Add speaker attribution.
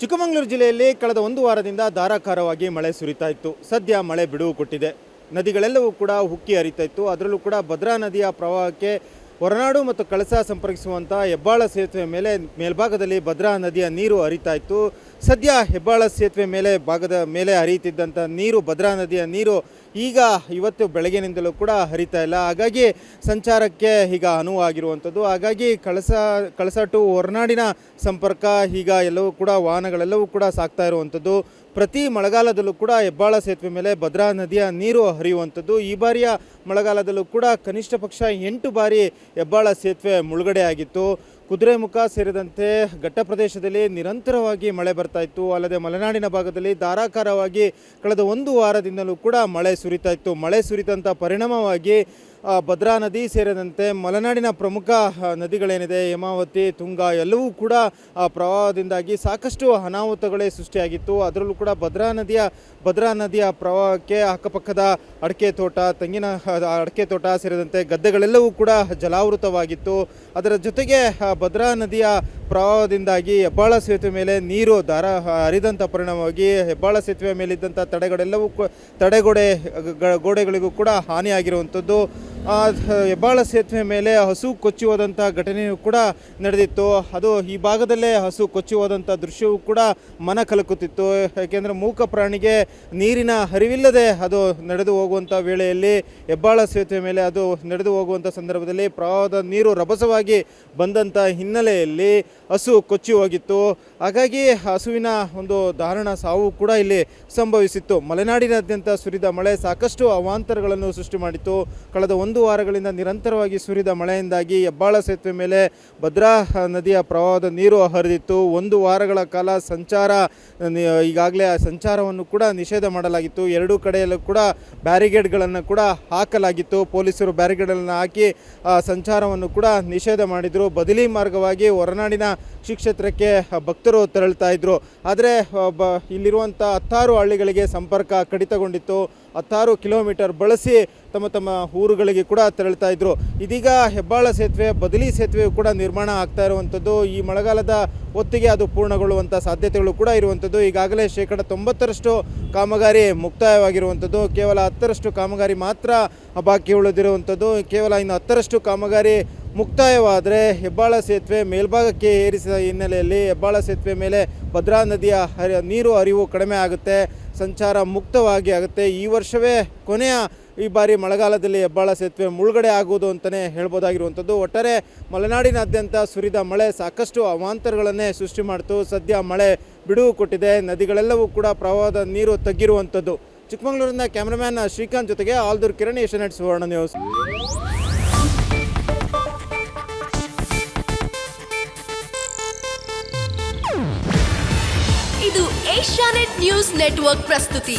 Speaker 1: ಚಿಕ್ಕಮಗಳೂರು ಜಿಲ್ಲೆಯಲ್ಲಿ ಕಳೆದ ಒಂದು ವಾರದಿಂದ ಧಾರಾಕಾರವಾಗಿ ಮಳೆ ಸುರಿತಾ ಇತ್ತು. ಸದ್ಯ ಮಳೆ ಬಿಡುವು ಕೊಟ್ಟಿದೆ. ನದಿಗಳೆಲ್ಲವೂ ಕೂಡ ಉಕ್ಕಿ ಹರಿತಾ ಇತ್ತು. ಅದರಲ್ಲೂ ಕೂಡ ಭದ್ರಾ ನದಿಯ ಪ್ರವಾಹಕ್ಕೆ ಹೊರನಾಡು ಮತ್ತು ಕಳಸ ಸಂಪರ್ಕಿಸುವಂಥ ಹೆಬ್ಬಾಳ ಸೇತುವೆ ಮೇಲೆ, ಮೇಲ್ಭಾಗದಲ್ಲಿ ಭದ್ರಾ ನದಿಯ ನೀರು ಹರಿತಾ ಇತ್ತು. ಸದ್ಯ ಹೆಬ್ಬಾಳ ಸೇತುವೆ ಮೇಲೆ, ಭಾಗದ ಮೇಲೆ ಹರಿಯುತ್ತಿದ್ದಂಥ ನೀರು, ಭದ್ರಾ ನದಿಯ ನೀರು ಈಗ ಇವತ್ತು ಬೆಳಗಿನಿಂದಲೂ ಕೂಡ ಹರಿತಾ ಇಲ್ಲ. ಹಾಗಾಗಿ ಸಂಚಾರಕ್ಕೆ ಈಗ ಅನುವಾಗಿರುವಂಥದ್ದು ಹಾಗಾಗಿ ಕಳಸ ಕಳಸ ಟು ಹೊರನಾಡಿನ ಸಂಪರ್ಕ ಈಗ ಎಲ್ಲವೂ ಕೂಡ ವಾಹನಗಳೆಲ್ಲವೂ ಕೂಡ ಸಾಗ್ತಾ ಇರುವಂಥದ್ದು. ಪ್ರತಿ ಮಳೆಗಾಲದಲ್ಲೂ ಕೂಡ ಹೆಬ್ಬಾಳ ಸೇತುವೆ ಮೇಲೆ ಭದ್ರಾ ನದಿಯ ನೀರು ಹರಿಯುವಂಥದ್ದು. ಈ ಬಾರಿಯ ಮಳೆಗಾಲದಲ್ಲೂ ಕೂಡ ಕನಿಷ್ಠ ಪಕ್ಷ ಎಂಟು ಬಾರಿ ಹೆಬ್ಬಾಳ ಸೇತುವೆ ಮುಳುಗಡೆ ಆಗಿತ್ತು. ಕುದುರೆಮುಖ ಸೇರಿದಂತೆ ಘಟ್ಟ ಪ್ರದೇಶದಲ್ಲಿ ನಿರಂತರವಾಗಿ ಮಳೆ ಬರ್ತಾ ಇತ್ತು. ಅಲ್ಲದೆ ಮಲೆನಾಡಿನ ಭಾಗದಲ್ಲಿ ಧಾರಾಕಾರವಾಗಿ ಕಳೆದ ಒಂದು ವಾರದಿಂದಲೂ ಕೂಡ ಮಳೆ ಸುರಿತಾ ಇತ್ತು. ಮಳೆ ಸುರಿದಂಥ ಪರಿಣಾಮವಾಗಿ ಭದ್ರಾ ನದಿ ಸೇರಿದಂತೆ ಮಲೆನಾಡಿನ ಪ್ರಮುಖ ನದಿಗಳೇನಿದೆ, ಹೇಮಾವತಿ, ತುಂಗಾ ಎಲ್ಲವೂ ಕೂಡ ಪ್ರವಾಹದಿಂದಾಗಿ ಸಾಕಷ್ಟು ಅನಾಹುತಗಳೇ ಸೃಷ್ಟಿಯಾಗಿತ್ತು. ಅದರಲ್ಲೂ ಕೂಡ ಭದ್ರಾ ನದಿಯ ಭದ್ರಾ ನದಿಯ ಪ್ರವಾಹಕ್ಕೆ ಅಕ್ಕಪಕ್ಕದ ಅಡಿಕೆ ತೋಟ, ತೆಂಗಿನ ಅಡಿಕೆ ತೋಟ ಸೇರಿದಂತೆ ಗದ್ದೆಗಳೆಲ್ಲವೂ ಕೂಡ ಜಲಾವೃತವಾಗಿತ್ತು. ಅದರ ಜೊತೆಗೆ ಭದ್ರಾ ನದಿಯ ಪ್ರವಾಹದಿಂದಾಗಿ ಹೆಬ್ಬಾಳ ಸೇತುವೆ ಮೇಲೆ ನೀರು ದಾರ ಹರಿದಂಥ ಪರಿಣಾಮವಾಗಿ ಹೆಬ್ಬಾಳ ಸೇತುವೆ ಮೇಲಿದ್ದಂಥ ತಡೆಗಳೆಲ್ಲವೂ ತಡೆಗೋಡೆ ಗೋಡೆಗಳಿಗೂ ಕೂಡ ಹಾನಿಯಾಗಿರುವಂಥದ್ದು. ಹೆಬ್ಬಾಳ ಸೇತುವೆ ಮೇಲೆ ಹಸು ಕೊಚ್ಚಿ ಘಟನೆಯೂ ಕೂಡ ನಡೆದಿತ್ತು. ಅದು ಈ ಭಾಗದಲ್ಲೇ ಹಸು ಕೊಚ್ಚಿ ದೃಶ್ಯವೂ ಕೂಡ ಮನ ಕಲಕುತ್ತಿತ್ತು. ಏಕೆಂದರೆ ಮೂಕ ಪ್ರಾಣಿಗೆ ನೀರಿನ ಹರಿವಿಲ್ಲದೆ ಅದು ನಡೆದು ಹೋಗುವಂಥ ವೇಳೆಯಲ್ಲಿ ಹೆಬ್ಬಾಳ ಸೇತುವೆ ಮೇಲೆ ಅದು ನಡೆದು ಹೋಗುವಂಥ ಸಂದರ್ಭದಲ್ಲಿ ಪ್ರವಾಹದ ನೀರು ರಭಸವಾಗಿ ಬಂದಂಥ ಹಿನ್ನೆಲೆಯಲ್ಲಿ ಹಸು ಕೊಚ್ಚಿ ಹೋಗಿತ್ತು. ಹಾಗಾಗಿ ಹಸುವಿನ ಒಂದು ದಾರುಣ ಸಾವು ಕೂಡ ಇಲ್ಲಿ ಸಂಭವಿಸಿತ್ತು. ಮಲೆನಾಡಿನಾದ್ಯಂತ ಸುರಿದ ಮಳೆ ಸಾಕಷ್ಟು ಅವಾಂತರಗಳನ್ನು ಸೃಷ್ಟಿ ಮಾಡಿತ್ತು. ಕಳೆದ ಒಂದು ವಾರಗಳಿಂದ ನಿರಂತರವಾಗಿ ಸುರಿದ ಮಳೆಯಿಂದಾಗಿ ಹೆಬ್ಬಾಳ ಸೇತುವೆ ಮೇಲೆ ಭದ್ರಾ ನದಿಯ ಪ್ರವಾಹದ ನೀರು ಹರಿದಿತ್ತು. ಒಂದು ವಾರಗಳ ಕಾಲ ಸಂಚಾರ ಈಗಾಗಲೇ ಆ ಸಂಚಾರವನ್ನು ಕೂಡ ನಿಷೇಧ ಮಾಡಲಾಗಿತ್ತು. ಎರಡೂ ಕಡೆಯಲ್ಲೂ ಕೂಡ ಬ್ಯಾರಿಗೇಡ್ಗಳನ್ನು ಕೂಡ ಹಾಕಲಾಗಿತ್ತು. ಪೊಲೀಸರು ಬ್ಯಾರಿಗೇಡನ್ನು ಹಾಕಿ ಆ ಸಂಚಾರವನ್ನು ಕೂಡ ನಿಷೇಧ ಮಾಡಿದರು. ಬದಲಿ ಮಾರ್ಗವಾಗಿ ಹೊರನಾಡಿನ ಶ್ರೀಕ್ಷೇತ್ರಕ್ಕೆ ಭಕ್ತರು ತೆರಳ್ತಾ ಇದ್ದರು ಆದರೆ, ಬ ಇಲ್ಲಿರುವಂಥ ಹತ್ತಾರು ಹಳ್ಳಿಗಳಿಗೆ ಸಂಪರ್ಕ ಕಡಿತಗೊಂಡಿತ್ತು. ಹತ್ತಾರು ಕಿಲೋಮೀಟರ್ ಬಳಸಿ ತಮ್ಮ ತಮ್ಮ ಊರುಗಳಿಗೆ ಕೂಡ ತೆರಳ್ತಾ ಇದ್ರು. ಇದೀಗ ಹೆಬ್ಬಾಳ ಸೇತುವೆ, ಬದಲಿ ಸೇತುವೆಯು ಕೂಡ ನಿರ್ಮಾಣ ಆಗ್ತಾ ಇರುವಂಥದ್ದು ಈ ಮಳೆಗಾಲದ ಹೊತ್ತಿಗೆ ಅದು ಪೂರ್ಣಗೊಳ್ಳುವಂಥ ಸಾಧ್ಯತೆಗಳು ಕೂಡ ಇರುವಂಥದ್ದು ಈಗಾಗಲೇ ಶೇಕಡ ತೊಂಬತ್ತರಷ್ಟು ಕಾಮಗಾರಿ ಮುಕ್ತಾಯವಾಗಿರುವಂಥದ್ದು ಕೇವಲ ಹತ್ತರಷ್ಟು ಕಾಮಗಾರಿ ಮಾತ್ರ ಬಾಕಿ ಉಳಿದಿರುವಂಥದ್ದು ಕೇವಲ ಇನ್ನು ಹತ್ತರಷ್ಟು ಕಾಮಗಾರಿ ಮುಕ್ತಾಯವಾದರೆ ಹೆಬ್ಬಾಳ ಸೇತುವೆ ಮೇಲ್ಭಾಗಕ್ಕೆ ಏರಿಸಿದ ಹಿನ್ನೆಲೆಯಲ್ಲಿ ಹೆಬ್ಬಾಳ ಸೇತುವೆ ಮೇಲೆ ಭದ್ರಾ ನದಿಯ ಹರಿ, ನೀರು ಹರಿವು ಕಡಿಮೆ ಆಗುತ್ತೆ. ಸಂಚಾರ ಮುಕ್ತವಾಗಿ ಆಗುತ್ತೆ. ಈ ವರ್ಷವೇ ಕೊನೆಯ ಈ ಬಾರಿ ಮಳೆಗಾಲದಲ್ಲಿ ಹೆಬ್ಬಾಳ ಸೇತುವೆ ಮುಳುಗಡೆ ಆಗುವುದು ಅಂತಲೇ ಹೇಳ್ಬೋದಾಗಿರುವಂಥದ್ದು. ಒಟ್ಟಾರೆ ಮಲೆನಾಡಿನಾದ್ಯಂತ ಸುರಿದ ಮಳೆ ಸಾಕಷ್ಟು ಅವಾಂತರಗಳನ್ನೇ ಸೃಷ್ಟಿ ಮಾಡಿತು. ಸದ್ಯ ಮಳೆ ಬಿಡುವು ಕೊಟ್ಟಿದೆ. ನದಿಗಳೆಲ್ಲವೂ ಕೂಡ ಪ್ರವಾಹದ ನೀರು ತಗ್ಗಿರುವಂಥದ್ದು. ಚಿಕ್ಕಮಗಳೂರಿನ ಕ್ಯಾಮ್ರಾಮ್ಯಾನ್ ಶ್ರೀಕಾಂತ್ ಜೊತೆಗೆ Aldur Kiran Asianet Suvarna news.
Speaker 2: ಇದು ಏಷ್ಯಾನೆಟ್ ನ್ಯೂಸ್ ನೆಟ್ವರ್ಕ್ ಪ್ರಸ್ತುತಿ.